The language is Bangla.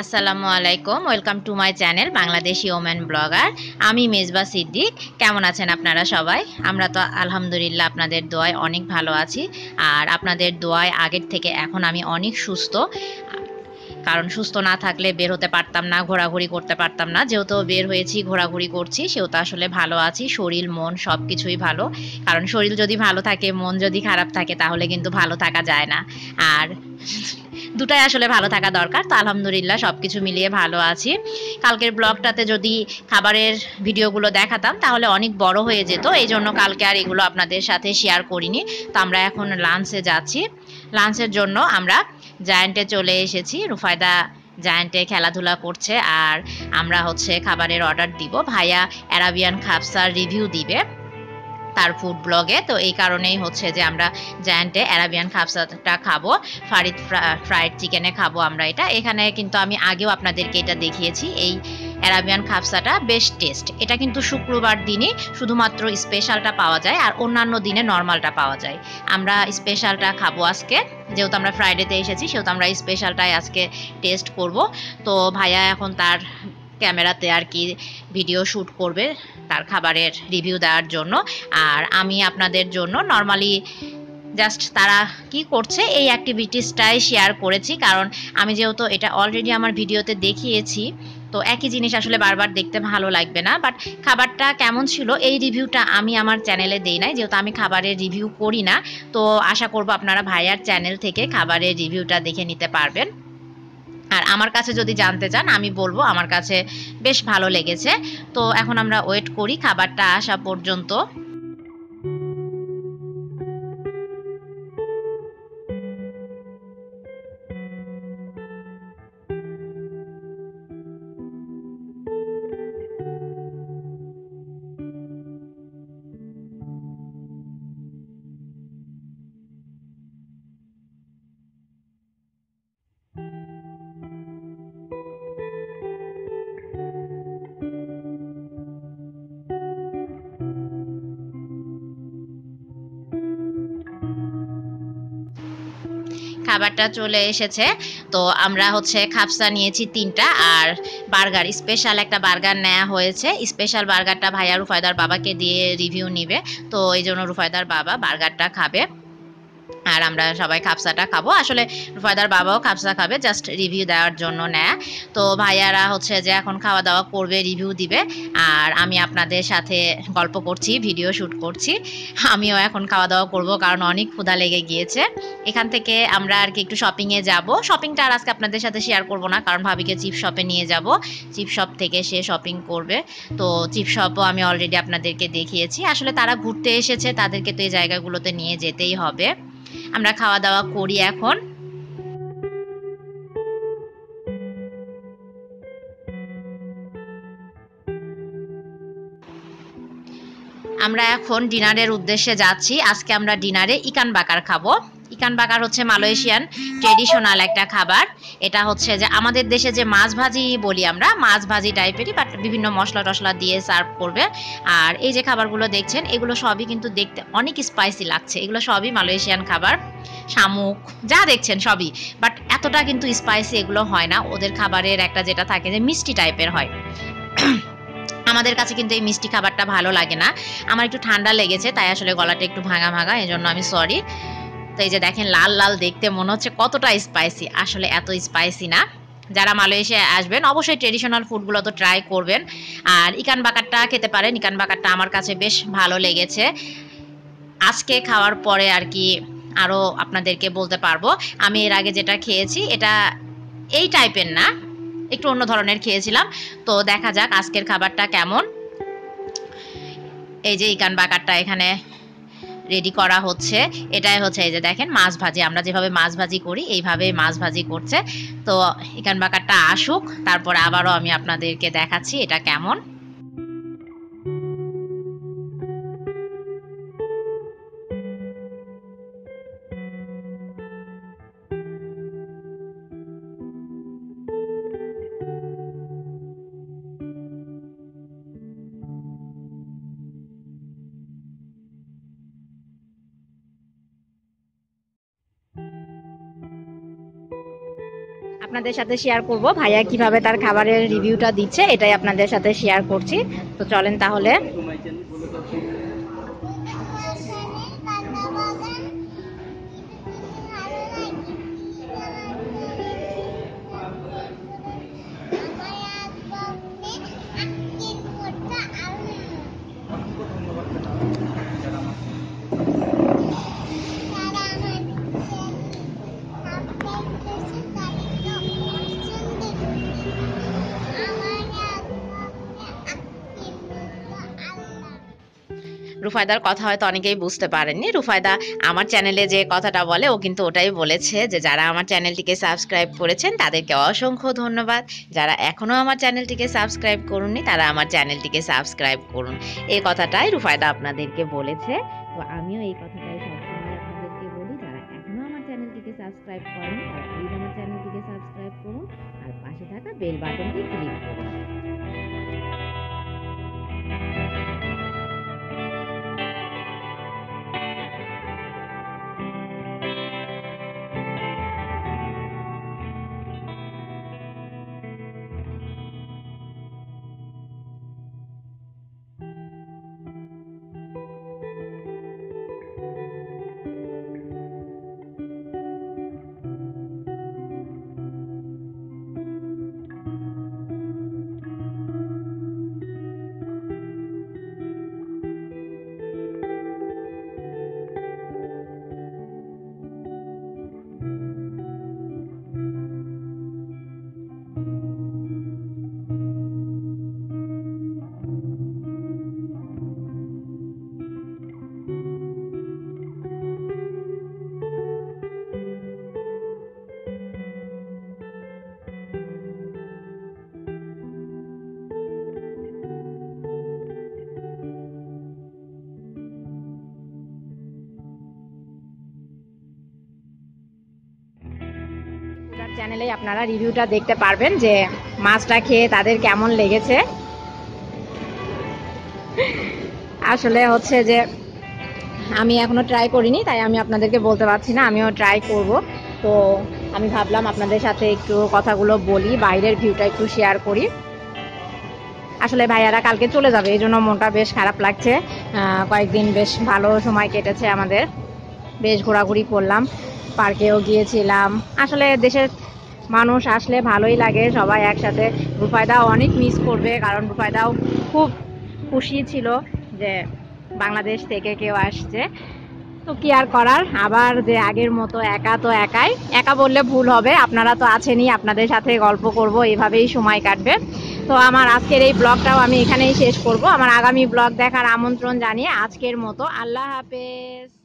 আসসালামু আলাইকুম, welcome to my channel Bangladeshi women blogger. আমি মেজবা সিদ্দিক। কেমন আছেন আপনারা সবাই? আমরা তো আলহামদুলিল্লাহ আপনাদের দোয়ায় অনেক ভালো আছি। আর আপনাদের দোয়ায় আগের থেকে এখন আমি অনেক সুস্থ। কারণ সুস্থ না থাকলে বের হতে পারতাম না ঘোরাঘুরি করতে পারতাম না। যেহেতু বের হয়েছি ঘোরাঘুরি করছি সেহেতু আসলে ভালো আছি। শরীর মন সব কিছুই ভালো। কারণ শরীর যদি ভালো থাকে মন যদি খারাপ থাকে তাহলে কিন্তু ভালো থাকা যায় না। আর দুটাই আসলে ভালো থাকা দরকার। তো আলহামদুলিল্লাহ সব কিছু মিলিয়ে ভালো আছি। কালকের ব্লগটাতে যদি খাবারের ভিডিওগুলো দেখাতাম তাহলে অনেক বড় হয়ে যেত। এই জন্য কালকে আর এগুলো আপনাদের সাথে শেয়ার করিনি। তো আমরা এখন লাঞ্চে যাচ্ছি। লাঞ্চের জন্য আমরা জায়ান্টে চলে এসেছি। রুফায়দা জায়ান্টে খেলাধুলা করছে আর আমরা হচ্ছে খাবারের অর্ডার দিব। ভাইয়া অ্যারাবিয়ান খাপসার রিভিউ দিবে তার ফুড ব্লগে। তো এই কারণেই হচ্ছে যে আমরা জায়ান্টে অ্যারাবিয়ান খাপসাটা খাব। ফারিদ ফ্রাইড চিকেনে খাব আমরা এটা। এখানে কিন্তু আমি আগেও আপনাদেরকে এটা দেখিয়েছি। এই অ্যারাবিয়ান খাপসাটা বেশ টেস্ট। এটা কিন্তু শুক্রবার দিনই শুধুমাত্র স্পেশালটা পাওয়া যায় আর অন্যান্য দিনে নর্মালটা পাওয়া যায়। আমরা স্পেশালটা খাব আজকে। যেহেতু আমরা ফ্রাইডেতে এসেছি, সেহেতু আমরা স্পেশালটাই আজকে টেস্ট করব। তো ভাইয়া এখন তার ক্যামেরাতে আর কি ভিডিও শ্যুট করবে তার খাবারের রিভিউ দেওয়ার জন্য। আর আমি আপনাদের জন্য নর্মালি জাস্ট তারা কি করছে, এই অ্যাক্টিভিটিসটাই শেয়ার করেছি। কারণ আমি যেহেতু এটা অলরেডি আমার ভিডিওতে দেখিয়েছি তো একই জিনিস আসলে বারবার দেখতে ভালো লাগবে না বাট খাবারটা কেমন ছিল এই রিভিউটা আমি আমার চ্যানেলে দেই নাই, যেহেতু আমি খাবারের রিভিউ করি না, তো আশা করব আপনারা ভাইয়ার চ্যানেল থেকে খাবারের রিভিউটা দেখে নিতে পারবেন। আর আমার কাছে যদি জানতে চান, আমি বলব আমার কাছে বেশ ভালো লেগেছে। তো এখন আমরা ওয়েট করি খাবারটা আসা পর্যন্ত। খাবারটা চলে এসেছে। তো আমরা হচ্ছে খাপসা নিয়েছি তিনটা আর বার্গার স্পেশাল একটা বার্গার নেওয়া হয়েছে। স্পেশাল বার্গারটা ভাইয়া রুফায়দার বাবাকে দিয়ে রিভিউ নিবে। তো এই জন্য রুফায়দার বাবা বার্গারটা খাবে। আর আমরা সবাই খাপসাটা খাব। আসলে রুফায়দার বাবাও খাপসা খাবে জাস্ট রিভিউ দেওয়ার জন্য নেয়। তো ভাইয়ারা হচ্ছে যে এখন খাওয়া দাওয়া করবে রিভিউ দিবে। আর আমি আপনাদের সাথে গল্প করছি ভিডিও শ্যুট করছি। আমিও এখন খাওয়া দাওয়া করব কারণ অনেক ক্ষুধা লেগে গিয়েছে। এখান থেকে আমরা আর কি একটু শপিংয়ে যাব। শপিংটা আর আজকে আপনাদের সাথে শেয়ার করব না, কারণ ভাবিকে চিপ শপে নিয়ে যাব। চিপ শপ থেকে সে শপিং করবে। তো চিপ শপও আমি অলরেডি আপনাদেরকে দেখিয়েছি। আসলে তারা ঘুরতে এসেছে, তাদেরকে তো এই জায়গাগুলোতে নিয়ে যেতেই হবে। আমরা খাওয়া দাওয়া করি এখন। আমরা এখন ডিনারের উদ্দেশ্যে যাচ্ছি। আজকে আমরা ডিনারে ইকান বাকার খাব। ইকান বাকার হচ্ছে মালয়েশিয়ান ট্রেডিশনাল একটা খাবার। এটা হচ্ছে যে আমাদের দেশে যে মাছ ভাজি বলি আমরা, মাছ ভাজি টাইপেরই বাট বিভিন্ন মশলা টশলা দিয়ে সার্ভ করবে। আর এই যে খাবারগুলো দেখছেন, এগুলো সবই কিন্তু দেখতে অনেক স্পাইসি লাগছে। এগুলো সবই মালয়েশিয়ান খাবার, শামুক, যা দেখছেন সবই। বাট এতটা কিন্তু স্পাইসি এগুলো হয় না। ওদের খাবারের একটা যেটা থাকে যে মিষ্টি টাইপের হয়। আমাদের কাছে কিন্তু এই মিষ্টি খাবারটা ভালো লাগে না। আমার একটু ঠান্ডা লেগেছে, তাই আসলে গলাটা একটু ভাঙা ভাঙা এই জন্য আমি সরি তো এই যে দেখেন, লাল লাল দেখতে মনে হচ্ছে কতটা স্পাইসি আসলে এত স্পাইসি না। যারা মালয়েশিয়ায় আসবেন, অবশ্যই ট্রেডিশনাল ফুডগুলো তো ট্রাই করবেন। আর ইকান বাকারটা খেতে পারেন। ইকান বাকারটা আমার কাছে বেশ ভালো লেগেছে। আজকে খাওয়ার পরে আর কি আরও আপনাদেরকে বলতে পারব। আমি এর আগে যেটা খেয়েছি, এটা এই টাইপের না। একটু অন্য ধরনের খেয়েছিলাম। তো দেখা যাক আজকের খাবারটা কেমন। এই যে ইকান বাকারটা এখানে রেডি করা হচ্ছে। এটাই হচ্ছে এই যে দেখেন, মাছ ভাজি। আমরা যেভাবে মাছ ভাজি করি এইভাবে মাছ ভাজি করছে। তো এখান বাকারটা আসুক, তারপর আবারও আমি আপনাদেরকে দেখাচ্ছি এটা কেমন। আপনাদের সাথে শেয়ার করব। ভাইয়া কীভাবে তার খাবারের রিভিউটা দিচ্ছে, এটাই আপনাদের সাথে শেয়ার করছি। তো চলেন তাহলে। রুফায়দার কথা হয়তো অনেকেই বুঝতে পারেননি। রুফায়দা আমার চ্যানেলে যে কথাটা বলে, ও কিন্তু ওটাই বলেছে যে যারা আমার চ্যানেলটিকে সাবস্ক্রাইব করেছেন, তাদেরকে অসংখ্য ধন্যবাদ। যারা এখনও আমার চ্যানেলটিকে সাবস্ক্রাইব করুননি, তারা আমার চ্যানেলটিকে সাবস্ক্রাইব করুন। এই কথাটাই রুফায়দা আপনাদেরকে বলেছে। তো আমিও এই কথাটাই এখনও আমার চ্যানেলটিকে সাবস্ক্রাইব প্লিজ আমার চ্যানেলটিকে সাবস্ক্রাইব করুন আর পাশে থাকা বেল বাটনটি ক্লিক করুন। চ্যানেলে আপনারা রিভিউটা দেখতে পারবেন যে মাছটা খেয়ে তাদের কেমন লেগেছে। আসলে হচ্ছে যে আমি এখনও ট্রাই করিনি, তাই আমি আপনাদেরকে বলতে পারছি না, আমিও ট্রাই করব। তো আমি ভাবলাম আপনাদের সাথে একটু কথাগুলো বলি, বাইরের ভিউটা একটু শেয়ার করি। আসলে ভাইয়ারা কালকে চলে যাবে, এই জন্য মনটা বেশ খারাপ লাগছে। কয়েকদিন বেশ ভালো সময় কেটেছে আমাদের। বেশ ঘোরাঘুরি করলাম পার্কেও গিয়েছিলাম। আসলে দেশের মানুষ আসলে ভালোই লাগে, সবাই একসাথে। রূপায়দাও অনেক মিস করবে, কারণ রুফায়দাও খুব খুশি ছিল যে বাংলাদেশ থেকে কেউ আসছে। তো কি আর করার? আবার যে আগের মতো একা তো একাই। একা বললে ভুল হবে, আপনারা তো আছেনই, আপনাদের সাথে গল্প করব এইভাবেই সময় কাটবে। তো আমার আজকের এই ব্লগটাও আমি এখানেই শেষ করব। আমার আগামী ব্লগ দেখার আমন্ত্রণ জানিয়ে আজকের মতো আল্লাহ হাফেজ।